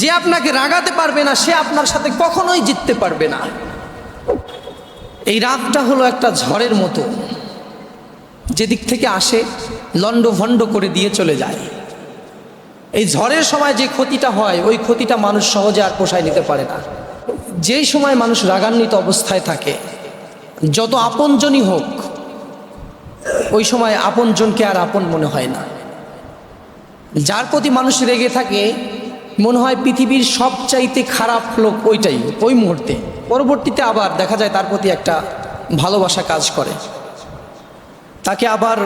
যে আপনাকে রাগাতে পারবে না, সে আপনার সাথে কখনোই জিততে পারবে না। এই রাগটা হলো একটা ঝড়ের মতো। যেদিক থেকে আসে লন্ড ভণ্ড করে দিয়ে চলে যায়। এই ঝড়ের সময় যে ক্ষতিটা হয়, ওই ক্ষতিটা মানুষ সহজে আর পোষায় নিতে পারে না। যেই সময় মানুষ রাগান্বিত অবস্থায় থাকে, যত আপনজনই হোক, ওই সময় আপনজনকে আর আপন মনে হয় না। যার প্রতি মানুষ রেগে থাকে মনে হয় পৃথিবীর সবচাইতে খারাপ লোক ওইটাই, ওই মুহূর্তে। পরবর্তীতে আবার দেখা যায় তার প্রতি একটা ভালোবাসা কাজ করে। তাকে আবার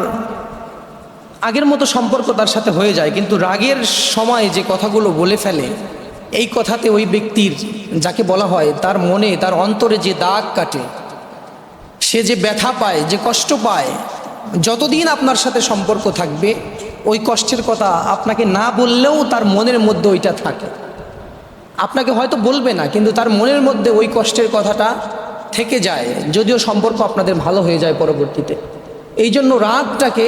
আগের মতো সম্পর্ক তার সাথে হয়ে যায়, কিন্তু রাগের সময় যে কথাগুলো বলে ফেলে, এই কথাতে ওই ব্যক্তির যাকে বলা হয় তার মনে, তার অন্তরে যে দাগ কাটে, সে যে ব্যথা পায়, যে কষ্ট পায়, যতদিন আপনার সাথে সম্পর্ক থাকবে ওই কষ্টের কথা আপনাকে না বললেও তার মনের মধ্যে ওইটা থাকে। আপনাকে হয়তো বলবে না, কিন্তু তার মনের মধ্যে ওই কষ্টের কথাটা থেকে যায়, যদিও সম্পর্ক আপনাদের ভালো হয়ে যায় পরবর্তীতে। এই জন্য রাগটাকে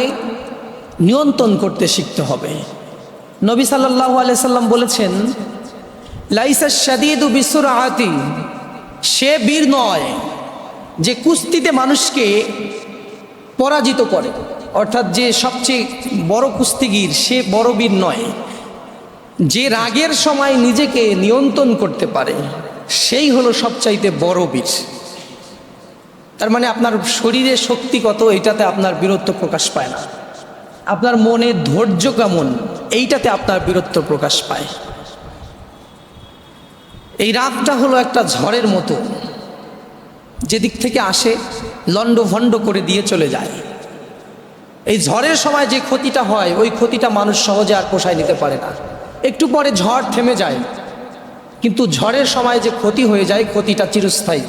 নিয়ন্ত্রণ করতে শিখতে হবে। নবী সাল্লাহ আলিয়াল্লাম বলেছেন, লাইসা শাদিদু বিশ্বর আহাতি সে বীর নয় যে কুস্তিতে মানুষকে পরাজিত করে। অর্থাৎ যে সবচেয়ে বড় কুস্তিগির, সে বড় বীর নয়। যে রাগের সময় নিজেকে নিয়ন্ত্রণ করতে পারে, সেই হলো সবচাইতে বড় বীর। তার মানে আপনার শরীরে শক্তি কত, এইটাতে আপনার বীরত্ব প্রকাশ পায় না। আপনার মনে ধৈর্য কেমন, এইটাতে আপনার বীরত্ব প্রকাশ পায়। এই রাগটা হলো একটা ঝড়ের মতো, যেদিক থেকে আসে লন্ড ভণ্ড করে দিয়ে চলে যায়। এই ঝড়ের সময় যে ক্ষতিটা হয়, ওই ক্ষতিটা মানুষ সহজে আর পোষায় নিতে পারে না। একটু পরে ঝড় থেমে যায়, কিন্তু ঝড়ের সময় যে ক্ষতি হয়ে যায়, ক্ষতিটা চিরস্থায়ী।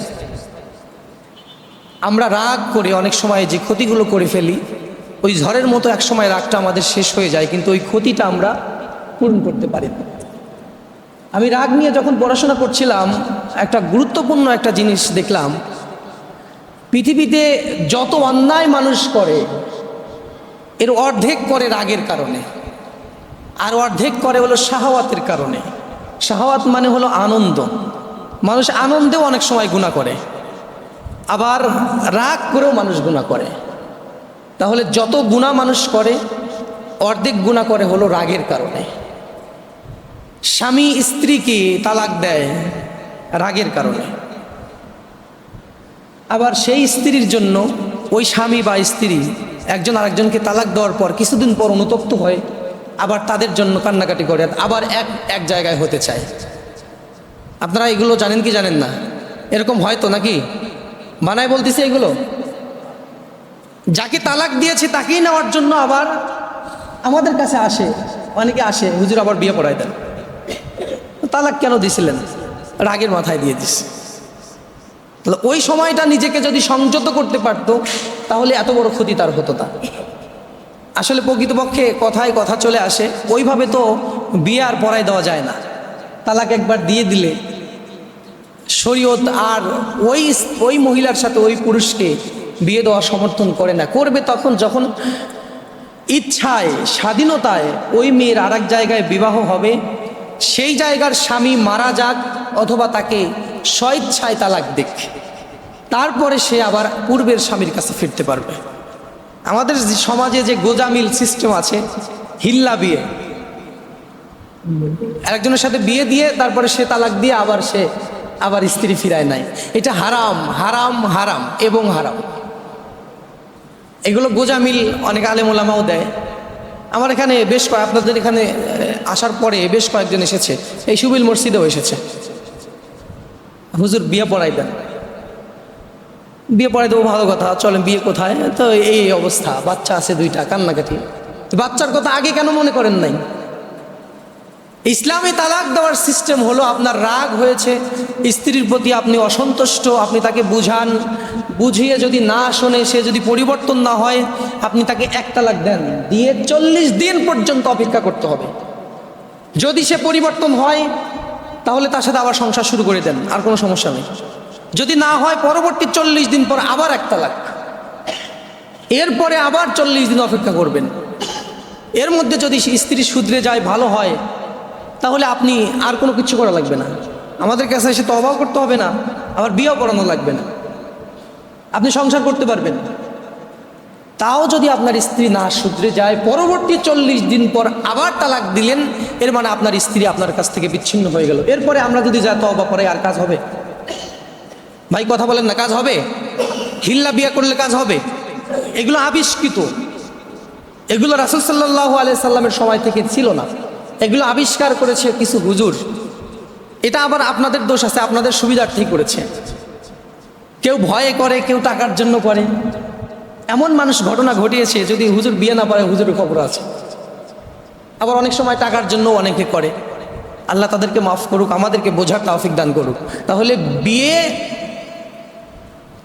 আমরা রাগ করে অনেক সময় যে ক্ষতিগুলো করে ফেলি, ওই ঝড়ের মতো এক সময় রাগটা আমাদের শেষ হয়ে যায়, কিন্তু ওই ক্ষতিটা আমরা পূরণ করতে পারি না। আমি রাগ নিয়ে যখন পড়াশোনা করছিলাম, একটা গুরুত্বপূর্ণ একটা জিনিস দেখলাম, পৃথিবীতে যত অন্যায় মানুষ করে এর অর্ধেক করে রাগের কারণে। আর অর্ধেক করে হলো শাহওয়াতের কারণে। শাহওয়াত মানে হলো আনন্দ। মানুষ আনন্দেও অনেক সময় গুণা করে। আবার রাগ করেও মানুষ গুণা করে। তাহলে যত গুণা মানুষ করে, অর্ধেক গুণা করে হলো রাগের কারণে। স্বামী স্ত্রীকে তালাক দেয় রাগের কারণে। আবার সেই স্ত্রীর জন্য ওই স্বামী বা স্ত্রী একজন আরেকজনকে তালাক দেওয়ার পর কিছুদিন পর অনুতপ্ত হয়, আবার তাদের জন্য কান্নাকাটি করে, আবার এক এক জায়গায় হতে চায়। আপনারা এগুলো জানেন কি জানেন না? এরকম হয় তো নাকি? মানায় বলতেছে এগুলো। যাকে তালাক দিয়েছে তাকেই নেওয়ার জন্য আবার আমাদের কাছে আসে, অনেকে আসে, হুজুর আবার বিয়ে পড়ায় দেন। তালাক কেন দিছিলেন? রাগের মাথায় দিয়ে দিছে তাহলে ওই সময়টা নিজেকে যদি সংযত করতে পারতো, তাহলে এত বড় ক্ষতি তার হতো না। আসলে প্রকৃতপক্ষে কথায় কথা চলে আসে, ওইভাবে তো বিয়ে আর পড়ায় দেওয়া যায় না। তালাক একবার দিয়ে দিলে শরীয়ত আর ওই ওই মহিলার সাথে ওই পুরুষকে বিয়ে দেওয়া সমর্থন করে না। করবে তখন যখন ইচ্ছায়, স্বাধীনতায় ওই মেয়ের আর জায়গায় বিবাহ হবে, সেই জায়গার স্বামী মারা যাক অথবা তাকে স্বইচ্ছায় তালাক দেখ তারপরে সে আবার পূর্বের স্বামীর কাছে ফিরতে পারবে। আমাদের সমাজে যে গোজামিল সিস্টেম আছে, হিল্লা বিয়ে। একজনের সাথে বিয়ে দিয়ে তারপরে সে তালাক দিয়ে আবার সে আবার স্ত্রী ফিরায় নাই এটা হারাম হারাম হারাম এবং হারাম। এগুলো গোজামিল অনেক আলেমোলামাও দেয়। আমার এখানে বেশ কয়েক, আপনাদের এখানে আসার পরে বেশ কয়েকজন এসেছে। এই সুবিল মসজিদেও এসেছে। হুজুর, বিয়ে পড়াই দেন। বিয়ে পড়াই দেবো, ভালো কথা। চলেন, বিয়ে কোথায়? তো এই অবস্থা। বাচ্চা আছে দুইটা, কান্নাকাটি। বাচ্চার কথা আগে কেন মনে করেন নাই? ইসলামী তালাক দেওয়ার সিস্টেম হলো, আপনার রাগ হয়েছে, স্ত্রীর প্রতি আপনি অসন্তুষ্ট, আপনি তাকে বুঝান। বুঝিয়ে যদি না শোনে, সে যদি পরিবর্তন না হয়, আপনি তাকে এক তালাক দেন। দিয়ে চল্লিশ দিন পর্যন্ত অপেক্ষা করতে হবে। যদি সে পরিবর্তন হয় তাহলে তার সাথে আবার সংসার শুরু করে দেন, আর কোনো সমস্যা নেই। যদি না হয়, পরবর্তী চল্লিশ দিন পর আবার এক তালাক। এরপরে আবার চল্লিশ দিন অপেক্ষা করবেন। এর মধ্যে যদি স্ত্রী শুধরে যায়, ভালো হয়, তাহলে আপনি আর কোনো কিছু করা লাগবে না। আমাদের কাছে এসে তবাও করতে হবে না, আবার বিয়েও করানো লাগবে না। আপনি সংসার করতে পারবেন। তাও যদি আপনার স্ত্রী না শুধরে যায়, পরবর্তী চল্লিশ দিন পর আবার তালাক দিলেন, এর মানে আপনার স্ত্রী আপনার কাছ থেকে বিচ্ছিন্ন হয়ে গেল। এরপরে আমরা যদি যা তবা করে, আর কাজ হবে? ভাই, কথা বলেন না, কাজ হবে? হিল্লা বিয়া করলে কাজ হবে? এগুলো আবিষ্কৃত। এগুলো রাসুল সাল্লাহ সাল্লামের সময় থেকে ছিল না। এগুলো আবিষ্কার করেছে কিছু হুজুর। এটা আবার আপনাদের দোষ আছে, আপনাদের সুবিধার্থেই করেছে। কেউ ভয়ে করে, কেউ টাকার জন্য করে। এমন মানুষ ঘটনা ঘটিয়েছে যদি হুজুর বিয়ে না পারে, হুজুরের খবর আছে। আবার অনেক সময় টাকার জন্য অনেকে করে। আল্লাহ তাদেরকে মাফ করুক, আমাদেরকে বোঝার তাওফিক দান করুক। তাহলে বিয়ে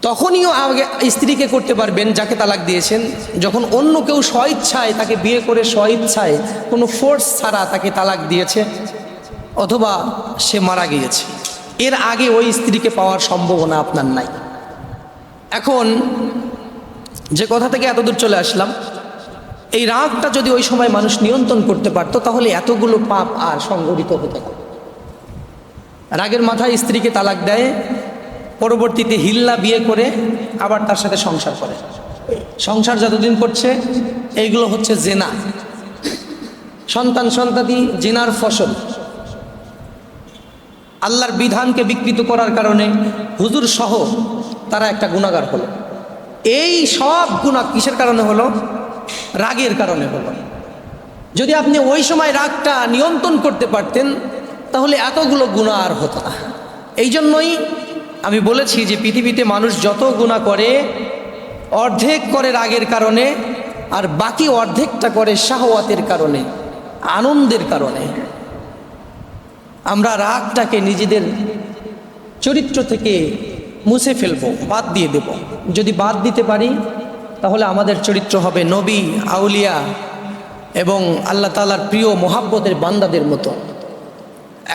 তখনইও আগে স্ত্রীকে করতে পারবেন যাকে তালাক দিয়েছেন। যখন অন্য কেউ স্বইচ্ছায় তাকে বিয়ে করে স্বইচ্ছায় কোনো ফোর্স ছাড়া তাকে তালাক দিয়েছে, অথবা সে মারা গিয়েছে। এর আগে ওই স্ত্রীকে পাওয়ার সম্ভাবনা আপনার নাই। এখন যে কথা থেকে এতদূর চলে আসলাম, এই রাগটা যদি ওই সময় মানুষ নিয়ন্ত্রণ করতে পারতো, তাহলে এতগুলো পাপ আর সংগঠিত হতো রাগের মাথায় স্ত্রীকে তালাক দেয়, পরবর্তীতে হিল্লা বিয়ে করে, আবার তার সাথে সংসার করে। সংসার যতদিন করছে, এইগুলো হচ্ছে জেনা। সন্তান সন্তাদি জেনার ফসল। আল্লাহর বিধানকে বিকৃত করার কারণে হুজুর সহ তারা একটা গুণাগার হলো। এই সব গুণা কিসের কারণে হলো? রাগের কারণে হলো। যদি আপনি ওই সময় রাগটা নিয়ন্ত্রণ করতে পারতেন, তাহলে এতগুলো গুণা আর হতো না। এই জন্যই আমি বলেছি যে পৃথিবীতে মানুষ যত গুণা করে, অর্ধেক করে রাগের কারণে আর বাকি অর্ধেকটা করে শাহওয়াতের কারণে, আনন্দের কারণে। আমরা রাগটাকে নিজেদের চরিত্র থেকে মুছে ফেলব, বাদ দিয়ে দেব। যদি বাদ দিতে পারি, তাহলে আমাদের চরিত্র হবে নবী, আউলিয়া এবং আল্লাহ তালার প্রিয় মোহাব্বতের বান্দাদের মতো।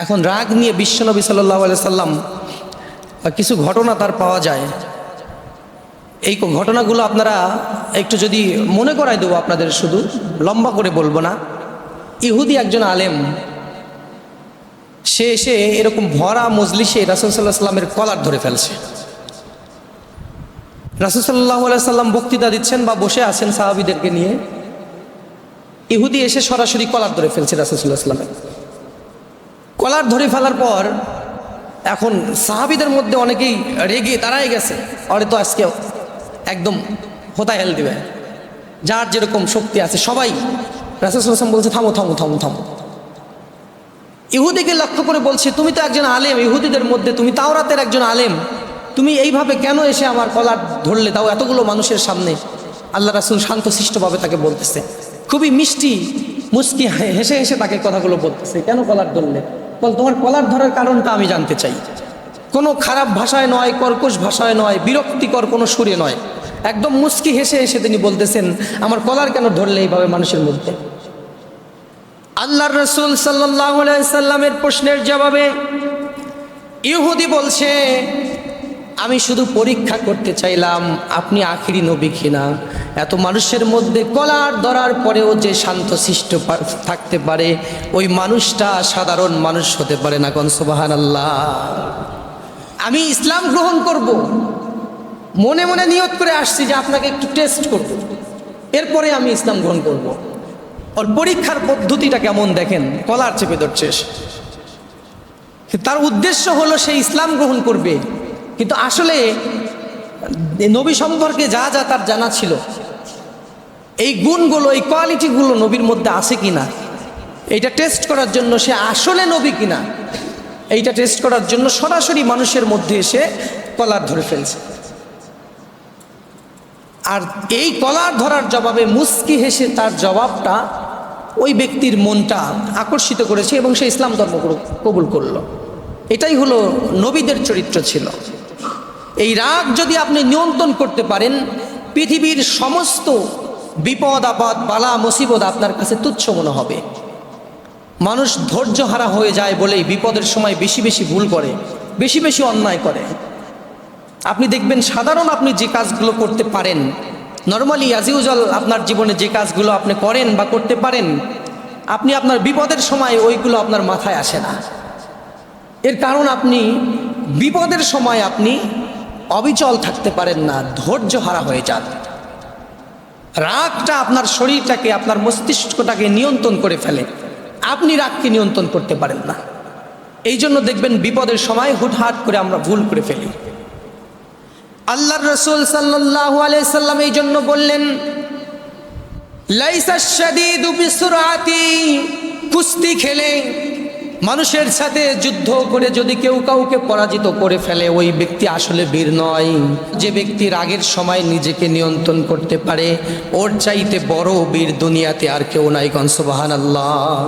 এখন রাগ নিয়ে বিশ্বনবী সাল্লাহ সাল্লাম কিছু ঘটনা তার পাওয়া যায়। এই ঘটনাগুলো আপনারা একটু যদি মনে করাই দেবো আপনাদের শুধু, লম্বা করে বলব না। ইহুদি একজন আলেম, সে এসে এরকম ভরা মজলিসে রাসুল সাল্লাহ সাল্লামের কলার ধরে ফেলছে। রাসুল সাল্লাহ সাল্লাম বক্তৃতা দিচ্ছেন বা বসে আছেন সাহাবিদেরকে নিয়ে। ইহুদি এসে সরাসরি কলার ধরে ফেলছে রাসুল্লাহ সাল্লামের। কলার ধরে ফেলার পর এখন সাহাবিদের মধ্যে অনেকেই রেগে দাঁড়ায় গেছে। অরে তো আজকে একদম হোতায় হেল দিবে। যার যেরকম শক্তি আছে সবাই রাসুলাম বলছে, থামো থামো থামো থামো। ইহুদিকে লক্ষ্য করে বলছে, তুমি তো একজন আলেম, ইহুদিদের মধ্যে তুমি তাওরাতের একজন আলেম। তুমি এইভাবে কেন এসে আমার কলার ধরলে? তাও এতগুলো মানুষের সামনে আল্লাহ রাসুল শান্তশিষ্টভাবে তাকে বলতেছে। খুবই মিষ্টি মুস্কি হেসে হেসে তাকে কথাগুলো বলতেছে, কেন কলার ধরলে? বল, তোমার কলার ধরার কারণটা আমি জানতে চাই। কোনো খারাপ ভাষায় নয়, কর্কশ ভাষায় নয়, বিরক্তিকর কোনো সুরে নয়। একদম মুস্কি হেসে হেসে তিনি বলতেছেন, আমার কলার কেন ধরলে এইভাবে মানুষের মধ্যে? আল্লাহ রসুল সাল্লাহ সাল্লামের প্রশ্নের জবাবে ইহুদি বলছে আমি শুধু পরীক্ষা করতে চাইলাম, আপনি আখিরি নবী কিনা এত মানুষের মধ্যে কলার ধরার পরেও যে শান্ত শিষ্ট থাকতে পারে, ওই মানুষটা সাধারণ মানুষ হতে পারে না কনসবাহান আল্লাহ আমি ইসলাম গ্রহণ করব। মনে মনে নিয়ত করে আসছি যে আপনাকে একটু টেস্ট করব। এরপরে আমি ইসলাম গ্রহণ করব। ওর পরীক্ষার পদ্ধতিটা কেমন দেখেন কলার চেপে ধরছে তার উদ্দেশ্য হলো সে ইসলাম গ্রহণ করবে কিন্তু আসলে নবী সম্পর্কে যা যা তার জানা ছিল, এই গুণগুলো, এই কোয়ালিটিগুলো নবীর মধ্যে আছে কিনা, এইটা টেস্ট করার জন্য সে আসলে নবী কিনা, এইটা টেস্ট করার জন্য সরাসরি মানুষের মধ্যে এসে কলার ধরে ফেলছে। আর এই কলার ধরার জবাবে মুস্কি হেসে তার জবাবটা ওই ব্যক্তির মনটা আকর্ষিত করেছে এবং সে ইসলাম ধর্ম কবুল করল। এটাই হলো নবীদের চরিত্র ছিল। এই রাগ যদি আপনি নিয়ন্ত্রণ করতে পারেন, পৃথিবীর সমস্ত বিপদ, আপদ, বালা, মুসিবত আপনার কাছে তুচ্ছ মনে হবে। মানুষ ধৈর্য হারা হয়ে যায় বলেই বিপদের সময় বেশি বেশি ভুল করে, বেশি বেশি অন্যায় করে। আপনি দেখবেন সাধারণ আপনি যে কাজগুলো করতে পারেন, নর্মালি আজিউজল আপনার জীবনে যে কাজগুলো আপনি করেন বা করতে পারেন, আপনি আপনার বিপদের সময় ওইগুলো আপনার মাথায় আসে না। এর কারণ আপনি, বিপদের সময় আপনি অবিচল থাকতে পারেন না, ধৈর্য হারা হয়ে যান। রাগটা আপনার শরীরটাকে, আপনার মস্তিষ্কটাকে নিয়ন্ত্রণ করে ফেলে। আপনি রাগকে নিয়ন্ত্রণ করতে পারেন না। এই জন্য দেখবেন বিপদের সময় হুটহাট করে আমরা ভুল করে ফেলি। আল্লাহ রসুল সাল্লাহ সাল্লাম এই জন্য বললেন লাইসা কুস্তি খেলে মানুষের সাথে যুদ্ধ করে যদি কেউ কাউকে পরাজিত করে ফেলে, ওই ব্যক্তি আসলে বীর নয়। যে ব্যক্তি রাগের সময় নিজেকে নিয়ন্ত্রণ করতে পারে, ওর চাইতে বড় বীর দুনিয়াতে আর কেউ নাই কনসবাহান আল্লাহ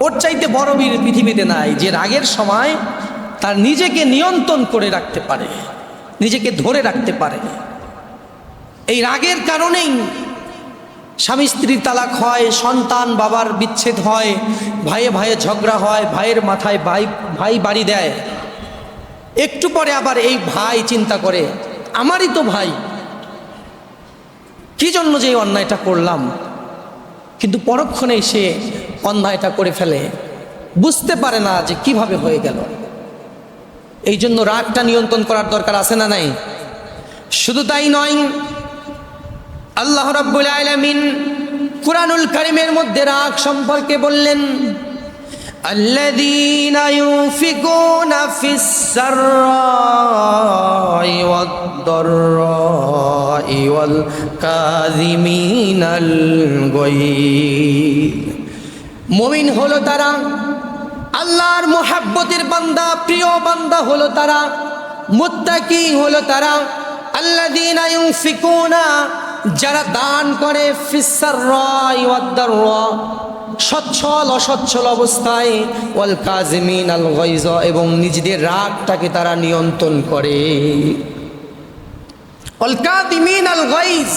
ওর চাইতে বড় বীর পৃথিবীতে নাই, যে রাগের সময় তার নিজেকে নিয়ন্ত্রণ করে রাখতে পারে, নিজেকে ধরে রাখতে পারে। এই রাগের কারণেই স্বামী স্ত্রীর তালাক হয়, সন্তান বাবার বিচ্ছেদ হয়, ভাইয়ে ভাইয়ে ঝগড়া হয়, ভাইয়ের মাথায় ভাই ভাই বাড়ি দেয়। একটু পরে আবার এই ভাই চিন্তা করে, আমারই তো ভাই। কি জন্য যে এই অন্যায়টা করলাম? কিন্তু পরক্ষণেই সে অন্যায়টা করে ফেলে। বুঝতে পারে না যে কীভাবে হয়ে গেল। এই জন্য রাগটা নিয়ন্ত্রণ করার দরকার আছে না নাই? শুধু তাই নয় আল্লাহ রাব্বুল আলামিন কুরআনুল কারীমের মধ্যে রাগ সম্পর্কে বললেন الذين ينفقون في السراء والضراء والكاظمين الغيظ মুমিন হলো তারা আল্লাহর মোহাব্বতের বান্দা প্রিয় বান্দা হলো তারা মুত্তাকি হলো তারা আল্লাযীনা ইউনফিকুনা যারা দান করে ফিসার রয় ওয়াদ্দার সচ্ছল অসচ্ছল অবস্থায়, ওয়াল কাজমিন আল গইজ এবং নিজেদের রাগটাকে তারা নিয়ন্ত্রণ করে। অলকাদিমিন আল গইজ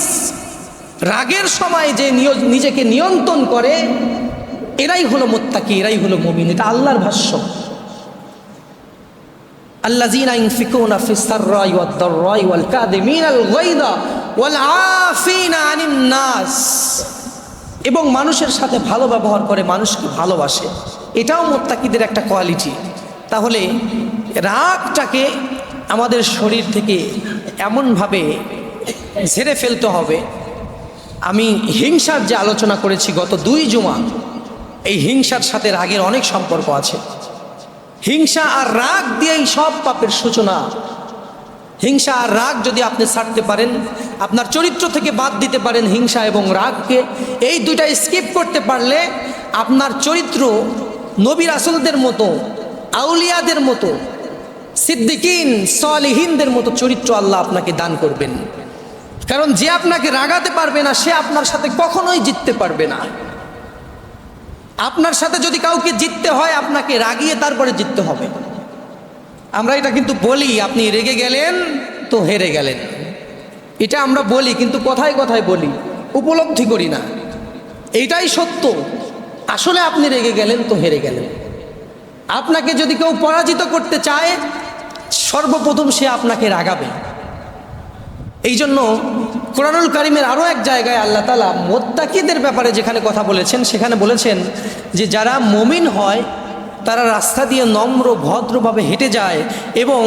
রাগের সময় যে নিজেকে নিয়ন্ত্রণ করে, এরাই হলো মোত্তাকি, এরাই হলো মমিন, এটা আল্লাহর ভাষ্য। আল্লাহ জিনা ইনফিকুনা ফিসার রয় ওয়াদ্দার রয় ওয়াল কাদিমিন আল ওয়াল আনিন এবং মানুষের সাথে ভালো ব্যবহার করে মানুষকে ভালোবাসে। এটাও মোত্তাকিদের একটা কোয়ালিটি। তাহলে রাগটাকে আমাদের শরীর থেকে এমনভাবে ঝেড়ে ফেলতে হবে। আমি হিংসার যে আলোচনা করেছি গত দুই জুমা, এই হিংসার সাথে রাগের অনেক সম্পর্ক আছে। হিংসা আর রাগ দিয়েই সব পাপের সূচনা হিংসা আর রাগ যদি আপনি ছাড়তে পারেন, আপনার চরিত্র থেকে বাদ দিতে পারেন হিংসা এবং রাগকে, এই দুইটা স্কিপ করতে পারলে আপনার চরিত্র নবীর আসলদের মতো, আউলিয়াদের মতো, সিদ্দিকিন, সলিহিনদের মতো চরিত্র আল্লাহ আপনাকে দান করবেন। কারণ যে আপনাকে রাগাতে পারবে না, সে আপনার সাথে কখনোই জিততে পারবে না। আপনার সাথে যদি কাউকে জিততে হয়, আপনাকে রাগিয়ে তারপরে জিততে হবে। আমরা এটা কিন্তু বলি, আপনি রেগে গেলেন তো হেরে গেলেন। এটা আমরা বলি, কিন্তু কথায় কথায় বলি, উপলব্ধি করি না। এইটাই সত্য। আসলে আপনি রেগে গেলেন তো হেরে গেলেন। আপনাকে যদি কেউ পরাজিত করতে চায়, সর্বপ্রথম সে আপনাকে রাগাবে। এই জন্য কোরআনুল কারিমের আরও এক জায়গায় আল্লাহ তালা মোত্তাকিদের ব্যাপারে যেখানে কথা বলেছেন, সেখানে বলেছেন যে যারা মমিন হয় তারা রাস্তা দিয়ে নম্র, ভদ্রভাবে হেঁটে যায় এবং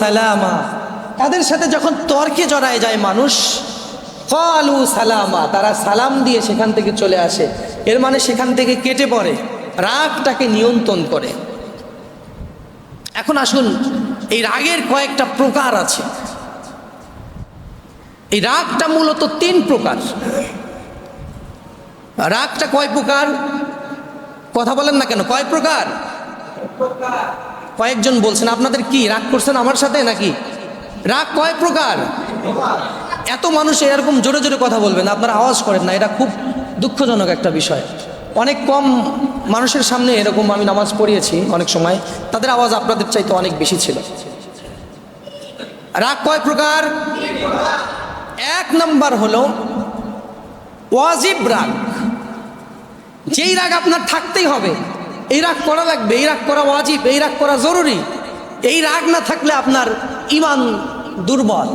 সালামা। তাদের সাথে যখন তর্কে জড়ায় যায় মানুষ ক্বালু সালামা, তারা সালাম দিয়ে সেখান থেকে চলে আসে। এর মানে সেখান থেকে কেটে পড়ে, রাগটাকে নিয়ন্ত্রণ করে। এখন আসুন, এই রাগের কয়েকটা প্রকার আছে। এই রাগটা মূলত তিন প্রকার। রাগটা কয় প্রকার? কথা বলেন না কেন? কয় প্রকার? কয়েকজন বলছেন, আপনাদের কি, রাগ করছেন আমার সাথে নাকি? রাগ কয় প্রকার? এত মানুষ এরকম জোরে জোরে কথা বলবেন, আপনারা আওয়াজ করেন না, এটা খুব দুঃখজনক একটা বিষয়। অনেক কম মানুষের সামনে এরকম আমি নামাজ পড়িয়েছি অনেক সময়, তাদের আওয়াজ আপনাদের চাইতে অনেক বেশি ছিল। রাগ কয় প্রকার? এক নাম্বার হলো, ওয়াজিব রাগ। যেই রাগ আপনার থাকতেই হবে, এই রাগ করা লাগবে, এই রাগ করা ওয়াজিব, এই রাগ করা জরুরি। এই রাগ না থাকলে আপনার ইমান দুর্বল।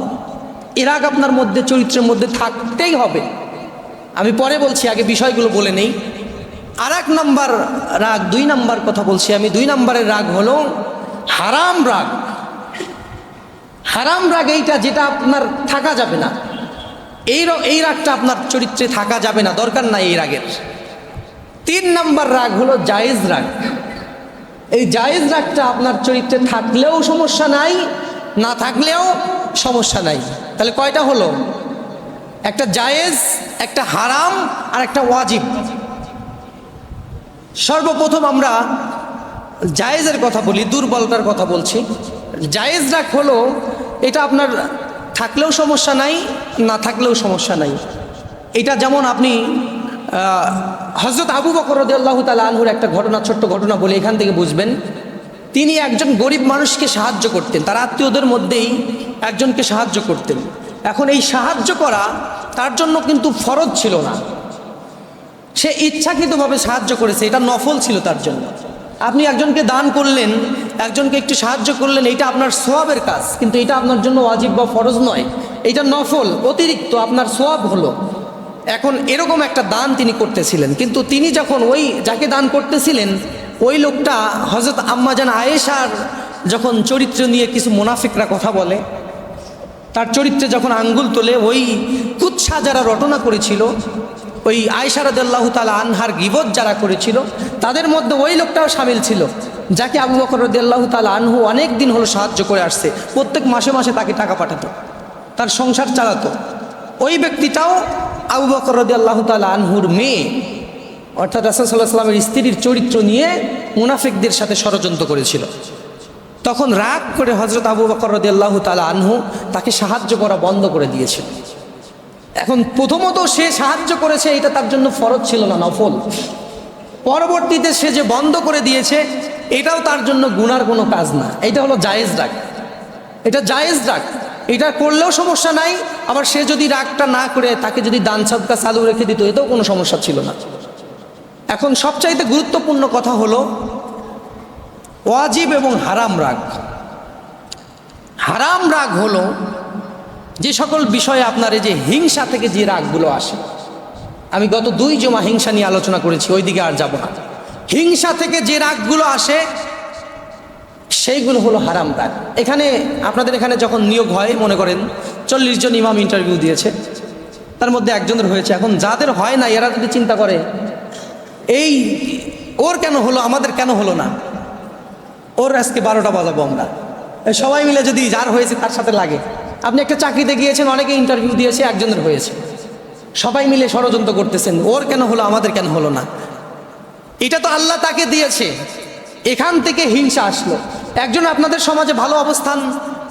এই রাগ আপনার মধ্যে, চরিত্রের মধ্যে থাকতেই হবে। আমি পরে বলছি, আগে বিষয়গুলো বলে নেই। আর এক নম্বর রাগ, দুই নম্বর কথা বলছি আমি। দুই নম্বরের রাগ হলো হারাম রাগ। হারাম রাগ এইটা যেটা আপনার থাকা যাবে না। এই এই রাগটা আপনার চরিত্রে থাকা যাবে না, দরকার নাই এই রাগের। তিন নম্বর রাগ হলো জায়েজ রাগ। এই জায়েজ রাগটা আপনার চরিত্রে থাকলেও সমস্যা নাই, না থাকলেও সমস্যা নাই। তাহলে কয়টা হলো? একটা জায়েজ, একটা হারাম, আর একটা ওয়াজিব। সর্বপ্রথম আমরা জায়েজের কথা বলি, দুর্বলতার কথা বলছি। জায়েজ রাগ হলো, এটা আপনার থাকলেও সমস্যা নাই, না থাকলেও সমস্যা নাই। এটা যেমন আপনি হজরত আবু বকর রদিয়াল্লাহ তালা আনহুর একটা ঘটনা, ছোট্ট ঘটনা বলে এখান থেকে বুঝবেন। তিনি একজন গরিব মানুষকে সাহায্য করতেন, তার আত্মীয়দের মধ্যেই একজনকে সাহায্য করতেন। এখন এই সাহায্য করা তার জন্য কিন্তু ফরজ ছিল না। সে ইচ্ছাকৃতভাবে সাহায্য করেছে, এটা নফল ছিল তার জন্য। আপনি একজনকে দান করলেন, একজনকে একটু সাহায্য করলেন এটা আপনার সোয়াবের কাজ, কিন্তু এটা আপনার জন্য ওয়াজিব বা ফরজ নয়। এটা নফল, অতিরিক্ত আপনার সোয়াব হলো। এখন এরকম একটা দান তিনি করতেছিলেন। কিন্তু তিনি যখন ওই, যাকে দান করতেছিলেন, ওই লোকটা হজরত আম্মাজান আয়েশার যখন চরিত্র নিয়ে কিছু মুনাফিকরা কথা বলে, তার চরিত্রে যখন আঙ্গুল তোলে, ওই কুৎসা যারা রটনা করেছিল, ওই আয়সারদাল্লাহ তালা আনহার গিবত যারা করেছিল, তাদের মধ্যে ওই লোকটাও সামিল ছিল, যাকে আবু বকর তালা আনহু অনেক দিন হলো সাহায্য করে আসছে, প্রত্যেক মাসে মাসে তাকে টাকা পাঠাতো, তার সংসার চালাতো। ওই ব্যক্তিটাও আবু বকর রদিয়াল্লাহ তালা আনহুর মেয়ে, অর্থাৎ রাসুল্লাহ সাল্লামের স্ত্রীর চরিত্র নিয়ে মুনাফিকদের সাথে ষড়যন্ত্র করেছিল। তখন রাগ করে হজরত আবু বকর রদিয়াল্লাহ তালা আনহু তাকে সাহায্য করা বন্ধ করে দিয়েছিল। এখন প্রথমত সে সাহায্য করেছে, এটা তার জন্য ফরজ ছিল না, নফল। পরবর্তীতে সে যে বন্ধ করে দিয়েছে, এটাও তার জন্য গুনার কোনো কাজ না। এটা হলো জায়েজ রাগ। এটা জায়েজ রাগ। এটা করলেও সমস্যা নাই, আবার সে যদি রাগটা না করে তাকে যদি দান সদকা চালু রেখে দিত, এতেও কোনো সমস্যা ছিল না। এখন সবচাইতে গুরুত্বপূর্ণ কথা হলো, ওয়াজিব এবং হারাম রাগ। হারাম রাগ হলো যে সকল বিষয়ে আপনার এই যে হিংসা থেকে যে রাগগুলো আসে। আমি গত দুই জমা হিংসা নিয়ে আলোচনা করেছি ওই দিকে আর যাব না। হিংসা থেকে যে রাগগুলো আসে সেইগুলো হলো হারাম রাগ এখানে আপনাদের এখানে যখন নিয়োগ হয়, মনে করেন চল্লিশ জন ইমাম ইন্টারভিউ দিয়েছে, তার মধ্যে একজনের হয়েছে। এখন যাদের হয় না, এরা যদি চিন্তা করে, এই ওর কেন হলো, আমাদের কেন হলো না? ওর আজকে বারোটা বাজাবো আমরা। সবাই মিলে যদি যার হয়েছে, তার সাথে লাগে। আপনি একটা চাকরিতে গিয়েছেন, অনেকে ইন্টারভিউ দিয়েছে, একজনের হয়েছে। সবাই মিলে ষড়যন্ত্র করতেছেন, ওর কেন হলো, আমাদের কেন হলো না? এটা তো আল্লাহ তাকে দিয়েছে। এখান থেকে হিংসা আসলো। একজন আপনাদের সমাজে ভালো অবস্থান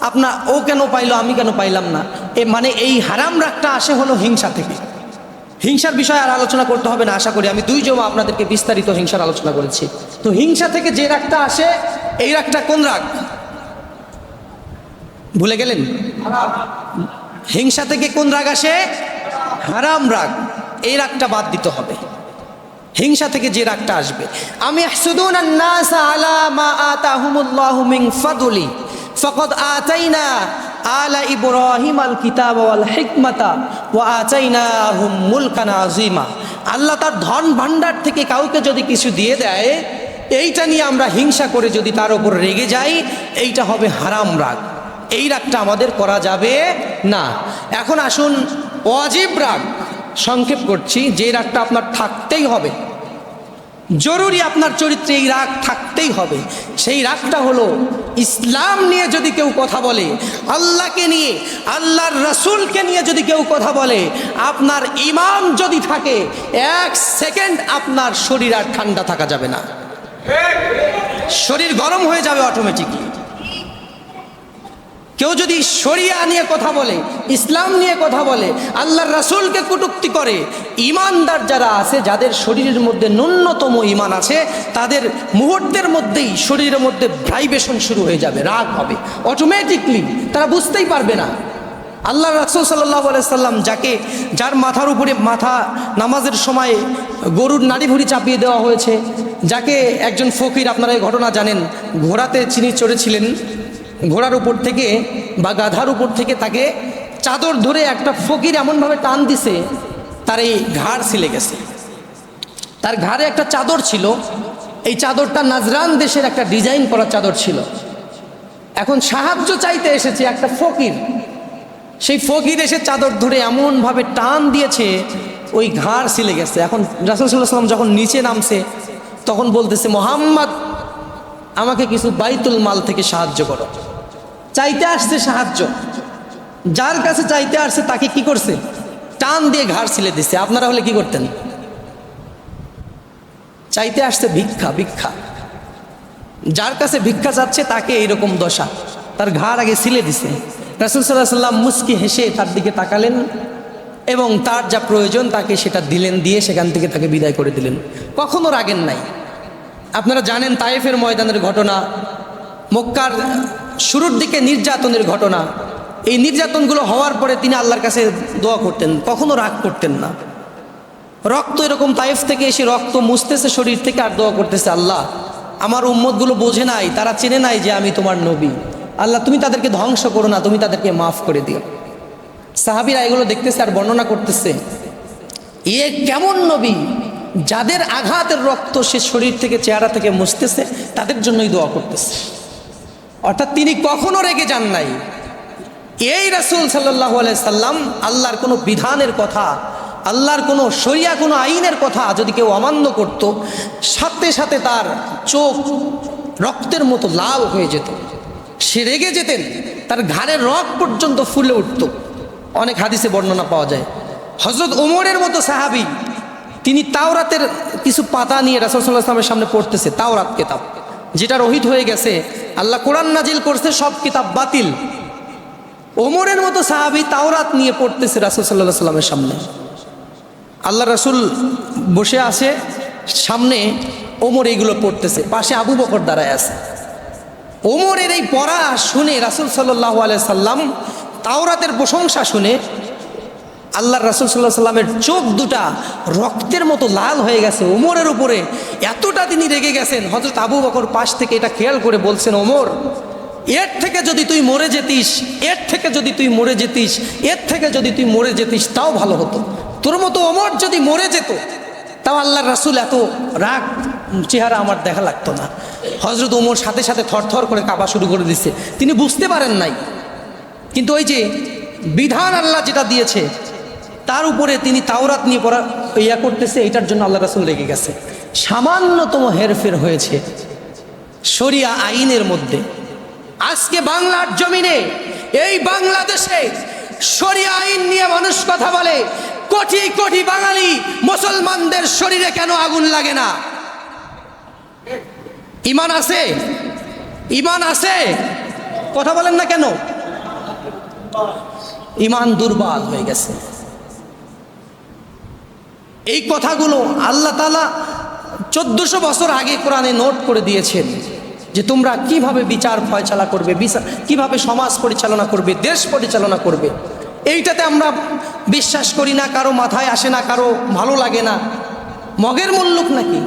আপনার ও কেন পাইলো, আমি কেন পাইলাম না? এ মানে এই হারাম রাগটা আসে হলো হিংসা থেকে। হিংসার বিষয়ে আর আলোচনা করতে হবে না, আশা করি। আমি দুই জমা আপনাদেরকে বিস্তারিত হিংসার আলোচনা করেছি। তো হিংসা থেকে যে রাগটা আসে, এই রাগটা কোন রাগ? ভুলে গেলেন? হিংসা থেকে কোন রাগ আসে? হারাম রাগ। এই রাগটা বাদ দিতে হবে। হিংসা থেকে যে রাগটা আসবে। আমি আলা কিতাব আজিমা আল্লাহ তার ধন ভাণ্ডার থেকে কাউকে যদি কিছু দিয়ে দেয়, এইটা নিয়ে আমরা হিংসা করে যদি তার ওপর রেগে যাই, এইটা হবে হারাম রাগ। এই রাগটা আমাদের করা যাবে না। এখন আসুন অজীব রাগ। সংক্ষেপ করছি যে রাগটা আপনার থাকতেই হবে। জরুরি আপনার চরিত্রে এই রাগ থাকতেই হবে। সেই রাগটা হলো ইসলাম নিয়ে যদি কেউ কথা বলে আল্লাহকে নিয়ে আল্লাহর রসুলকে নিয়ে যদি কেউ কথা বলে আপনার ইমান যদি থাকে এক সেকেন্ড আপনার শরীর আর ঠান্ডা থাকা যাবে না। শরীর গরম হয়ে যাবে অটোমেটিকলি কেউ যদি শরিয়া নিয়ে কথা বলে, ইসলাম নিয়ে কথা বলে, আল্লাহর রাসূলকে কটূক্তি করে ইমানদার যারা আছে, যাদের শরীরের মধ্যে ন্যূনতম ইমান আছে, তাদের মুহূর্তের মধ্যেই শরীরের মধ্যে ভাইব্রেশন শুরু হয়ে যাবে, রাগ হবে। অটোমেটিকলি তারা বুঝতেই পারবে না। আল্লাহ রাসুল সাল্লাহ সাল্লাম যাকে, যার মাথার উপরে মাথা নামাজের সময় গরুর নাড়ি ভুড়ি চাপিয়ে দেওয়া হয়েছে, যাকে একজন ফকির, আপনারা এই ঘটনা জানেন, ঘোড়াতে চিনি চড়েছিলেন ঘোড়ার উপর থেকে বা গাধার উপর থেকে তাকে চাদর ধরে একটা ফকির এমনভাবে টান দিছে, তার এই ঘাড় ছিলে গেছে। তার ঘাড়ে একটা চাদর ছিল। এই চাদরটা নাজরান দেশের একটা ডিজাইন করা চাদর ছিল। এখন সাহায্য চাইতে এসেছে একটা ফকির। সেই ফকির এসে চাদর ধরে এমনভাবে টান দিয়েছে, ওই ঘাড় ছিলে গেছে। এখন রাসুল সাল্লাহ সাল্লাম যখন নিচে নামছে, তখন বলতেছে, মোহাম্মদ, আমাকে কিছু বাইতুল মাল থেকে সাহায্য করো। চাইতে আসছে সাহায্য। যার কাছে চাইতে আসছে তাকে কি করছে? টান দিয়ে ঘাড় ছিলে দিছে। আপনারা হলে কি করতেন? চাইতে আসছে ভিক্ষা ভিক্ষা। যার কাছে ভিক্ষা চাচ্ছে তাকে এইরকম দশা। তার ঘাড় আগে ছিলে দিছে। রাসুল সাল্লাহ সাল্লাম মুস্কি হেসে তার দিকে তাকালেন এবং তার যা প্রয়োজন তাকে সেটা দিলেন, দিয়ে সেখান থেকে তাকে বিদায় করে দিলেন। কখনো রাগেন নাই। আপনারা জানেন তায়েফের ময়দানের ঘটনা। মক্কার শুরুর দিকে নির্যাতনের ঘটনা। এই নির্যাতনগুলো হওয়ার পরে তিনি আল্লাহর কাছে দোয়া করতেন, কখনো রাগ করতেন না। রক্ত এরকম তাইফ থেকে এসে রক্ত মুছতেছে শরীর থেকে আর দোয়া করতেছে, আল্লাহ, আমার উম্মতগুলো বোঝে নাই, তারা চেনে নাই যে আমি তোমার নবী। আল্লাহ, তুমি তাদেরকে ধ্বংস করো না, তুমি তাদেরকে মাফ করে দিও। সাহাবিরা এগুলো দেখতেছে আর বর্ণনা করতেছে, এ কেমন নবী, যাদের আঘাতের রক্ত সে শরীর থেকে, চেহারা থেকে মুছতেছে, তাদের জন্যই দোয়া করতেছে। অর্থাৎ তিনি কখনো রেগে যান নাই। এই রাসুল সাল্লাহ সাল্লাম আল্লাহর কোনো বিধানের কথা, আল্লাহর কোনো সরিয়া কোনো আইনের কথা যদি কেউ অমান্য করত, সাথে সাথে তার চোখ রক্তের মতো লাল হয়ে যেত। সে রেগে যেতেন, তার ঘাড়ের রক পর্যন্ত ফুলে উঠত। অনেক হাদিসে বর্ণনা পাওয়া যায়। হজরত ওমরের মতো সাহাবি, তিনি তাওরাতের কিছু পাতা নিয়ে রাসুল সাল্লাহ আসলামের সামনে পড়তেছে, তাওরাত কেতাব। যেটা রহিত হয়ে গেছে, আল্লাহ কোরআন নাজিল করছে, সব কিতাব বাতিল। ওমরের মতো সাহাবি তাওরাত নিয়ে পড়তেছে রাসুল সাল্লাহ সাল্লামের সামনে। আল্লাহ রাসুল বসে আছে, সামনে ওমর এইগুলো পড়তেছে, পাশে আবু বকর দাঁড়ায় আছে। ওমরের এই পড়া শুনে রাসুল সাল্লাহ সাল্লাম তাওরাতের প্রশংসা শুনে আল্লাহ রাসুল সাল্লাহ সাল্লামের চোখ দুটা রক্তের মতো লাল হয়ে গেছে ওমরের উপরে। এতটা তিনি রেগে গেছেন। হজরত আবু বকর পাশ থেকে এটা খেয়াল করে বলছেন, ওমর, এর থেকে যদি তুই মরে যেতিস, এর থেকে যদি তুই মরে যেতিস, এর থেকে যদি তুই মরে যেতিস, তাও ভালো হতো। তোর মতো ওমর যদি মরে যেত, তাও আল্লাহ রাসুল এত রাগ চেহারা আমার দেখা লাগতো না। হজরত ওমর সাথে সাথে থরথর করে কাবা শুরু করে দিচ্ছে তিনি বুঝতে পারেন নাই। কিন্তু ওই যে বিধান আল্লাহ যেটা দিয়েছে তার উপরে তিনি তাওরাত নিয়ে পড়া, ইয়া করতেছে, এটার জন্য আল্লাহ রাসুল রেগে গেছে। সামান্যতম হেরফের হয়েছে শরিয়া আইনের মধ্যে। আজকে বাংলার জমিনে, এই বাংলাদেশে শরিয়া আইন নিয়ে মানুষ কথা বলে, কোটি কোটি বাঙালি মুসলমানদের শরীরে কেন আগুন লাগে না? ইমান আছে? ইমান আছে? কথা বলেন না কেন? ইমান দুর্বল হয়ে গেছে। এই কথাগুলো আল্লাহ তালা চোদ্দশো বছর আগে কোরআনে নোট করে দিয়েছেন যে তোমরা কীভাবে বিচার ফয়চালা করবে বিচার কীভাবে সমাজ পরিচালনা করবে, দেশ পরিচালনা করবে। এইটাতে আমরা বিশ্বাস করি না, কারও মাথায় আসে না, কারও ভালো লাগে না। মগের মূল্যক নাকি?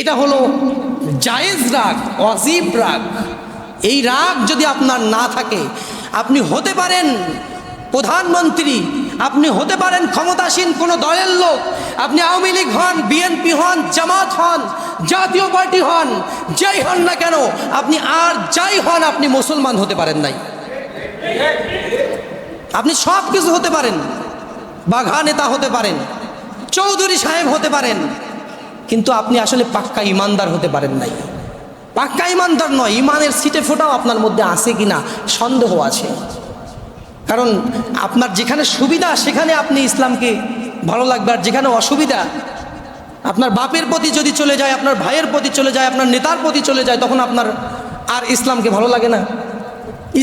এটা হলো জায়েজ রাগ, অজীব রাগ। এই রাগ যদি আপনার না থাকে, আপনি হতে পারেন প্রধানমন্ত্রী আপনি হতে পারেন ক্ষমতাসীন কোনো দলের লোক। আপনি আওয়ামী লীগ হন, বিএনপি হন, জামাত হন, জাতীয় পার্টি হন, যাই হন না কেন, আপনি আর যাই হন, আপনি মুসলমান হতে পারেন নাই। আপনি সব কিছু হতে পারেন। বাঘা নেতা হতে পারেন, চৌধুরী সাহেব হতে পারেন, কিন্তু আপনি আসলে পাক্কা ইমানদার হতে পারেন নাই। পাক্কা ইমানদার নয়, ইমানের সিটে ফোটাও আপনার মধ্যে আছে কি না সন্দেহ আছে। কারণ আপনার যেখানে সুবিধা, সেখানে আপনি ইসলামকে ভালো লাগবে, আর যেখানে অসুবিধা, আপনার বাপের প্রতি যদি চলে যায়, আপনার ভাইয়ের প্রতি চলে যায়, আপনার নেতার প্রতি চলে যায়, তখন আপনার আর ইসলামকে ভালো লাগে না।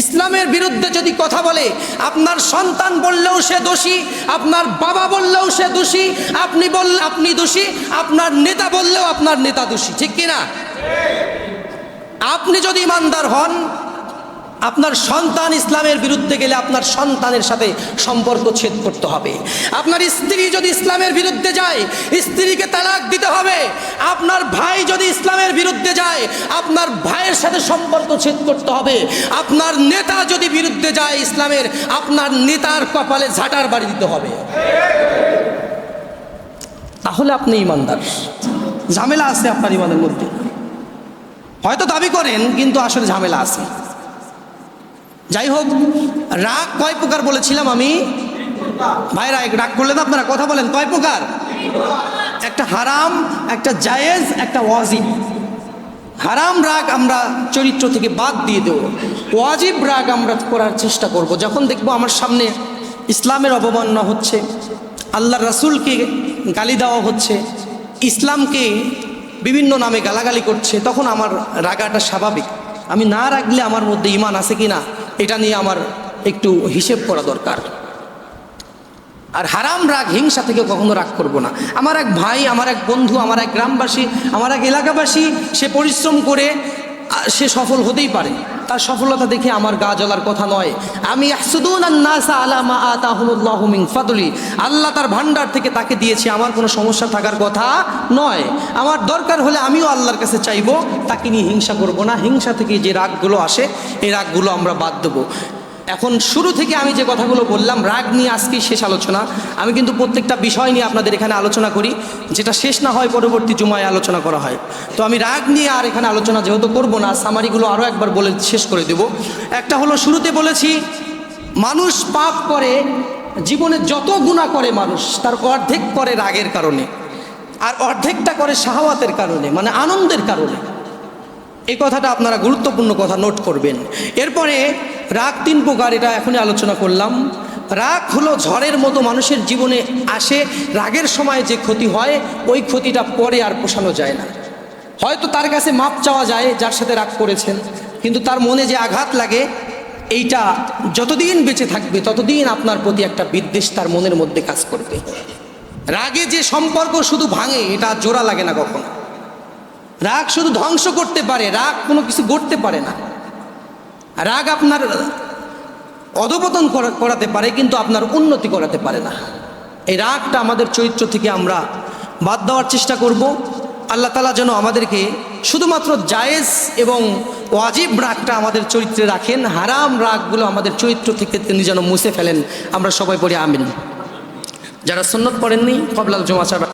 ইসলামের বিরুদ্ধে যদি কথা বলে, আপনার সন্তান বললেও সে দোষী, আপনার বাবা বললেও সে দোষী, আপনি বললে আপনি দোষী, আপনার নেতা বললেও আপনার নেতা দোষী, ঠিক কিনা? আপনি যদি ইমানদার হন আপনার সন্তান ইসলামের বিরুদ্ধে গেলে আপনার সন্তানের সাথে সম্পর্ক ছেদ করতে হবে। আপনার স্ত্রী যদি ইসলামের বিরুদ্ধে যায়, স্ত্রীকে তালাক দিতে হবে। আপনার ভাই যদি ইসলামের বিরুদ্ধে যায়, আপনার ভাইয়ের সাথে সম্পর্ক ছেদ করতে হবে। আপনার নেতা যদি বিরুদ্ধে যায় ইসলামের, আপনার নেতার কপালে ঝাঁটার বাড়ি দিতে হবে। তাহলে আপনি ইমানদার। ঝামেলা আছে আপনার ইমানের মধ্যে। হয়তো দাবি করেন, কিন্তু আসলে ঝামেলা আছে। যাই হোক রাগ কয় প্রকার বলেছিলাম আমি? ভাইরা রাগ করলেন আপনারা কথা বলেন। কয় প্রকার? একটা হারাম, একটা জায়েজ, একটা ওয়াজিব। হারাম রাগ আমরা চরিত্র থেকে বাদ দিয়ে দেব। ওয়াজিব রাগ আমরা করার চেষ্টা করব। যখন দেখব আমার সামনে ইসলামের অবমাননা হচ্ছে আল্লাহ রাসূলকে গালি দেওয়া হচ্ছে, ইসলামকে বিভিন্ন নামে গালাগালি করছে, তখন আমার রাগাটা স্বাভাবিক। আমি না রাখলে আমার মধ্যে ইমান আছে কি না এটা নিয়ে আমার একটু হিসেব করা দরকার। আর হারাম রাগ, হিংসা থেকে কখনো রাগ করব না। আমার এক ভাই, আমার এক বন্ধু, আমার এক গ্রামবাসী, আমার এক এলাকাবাসী, সে পরিশ্রম করে সে সফল হতেই পারে। তার সফলতা দেখে আমার গা জ্বলার কথা নয়। আমি আল্লাহ তার ভান্ডার থেকে তাকে দিয়েছি, আমার কোনো সমস্যা থাকার কথা নয়। আমার দরকার হলে আমিও আল্লাহর কাছে চাইব, তাকে নিয়ে হিংসা করব না। হিংসা থেকে যে রাগগুলো আসে, এই রাগগুলো আমরা বাদ দেবো। এখন শুরু থেকে আমি যে কথাগুলো বললাম, রাগ নিয়ে আজকেই শেষ আলোচনা। আমি কিন্তু প্রত্যেকটা বিষয় নিয়ে আপনাদের এখানে আলোচনা করি, যেটা শেষ না হয় পরবর্তী জুমায় আলোচনা করা হয়। তো আমি রাগ নিয়ে আর এখানে আলোচনা যেহেতু করব না সামারিগুলো আরও একবার বলে শেষ করে দেব। একটা হলো, শুরুতে বলেছি, মানুষ পাপ করে, জীবনে যত গুণা করে মানুষ, তার অর্ধেক করে রাগের কারণে, আর অর্ধেকটা করে শাহওয়াতের কারণে মানে আনন্দের কারণে। এই কথাটা আপনারা গুরুত্বপূর্ণ কথা নোট করবেন। এরপরে রাগ তিন প্রকার, এটা এখনই আলোচনা করলাম। রাগ হলো ঝড়ের মতো মানুষের জীবনে আসে, রাগের সময় যে ক্ষতি হয়, ওই ক্ষতিটা পরে আর পোষানো যায় না। হয়তো তার কাছে মাপ চাওয়া যায় যার সাথে রাগ করেছেন, কিন্তু তার মনে যে আঘাত লাগে, এইটা যতদিন বেঁচে থাকবে, ততদিন আপনার প্রতি একটা বিদ্বেষ তার মনের মধ্যে কাজ করবে। রাগে যে সম্পর্ক শুধু ভাঙে, এটা জোড়া লাগে না কখনো। রাগ শুধু ধ্বংস করতে পারে, রাগ কোনো কিছু গড়তে পারে না। রাগ আপনার অধপতন করা- করাতে পারে, কিন্তু আপনার উন্নতি করাতে পারে না। এই রাগটা আমাদের চরিত্র থেকে আমরা বাদ দেওয়ার চেষ্টা করব। আল্লাহ তালা যেন আমাদেরকে শুধুমাত্র জায়েজ এবং ওয়াজিব রাগটা আমাদের চরিত্রে রাখেন, হারাম রাগগুলো আমাদের চরিত্র থেকে তিনি যেন মুছে ফেলেন। আমরা সবাই পড়ি আমিন। যারা সন্ন্যত পড়েননি, কবলাল জমা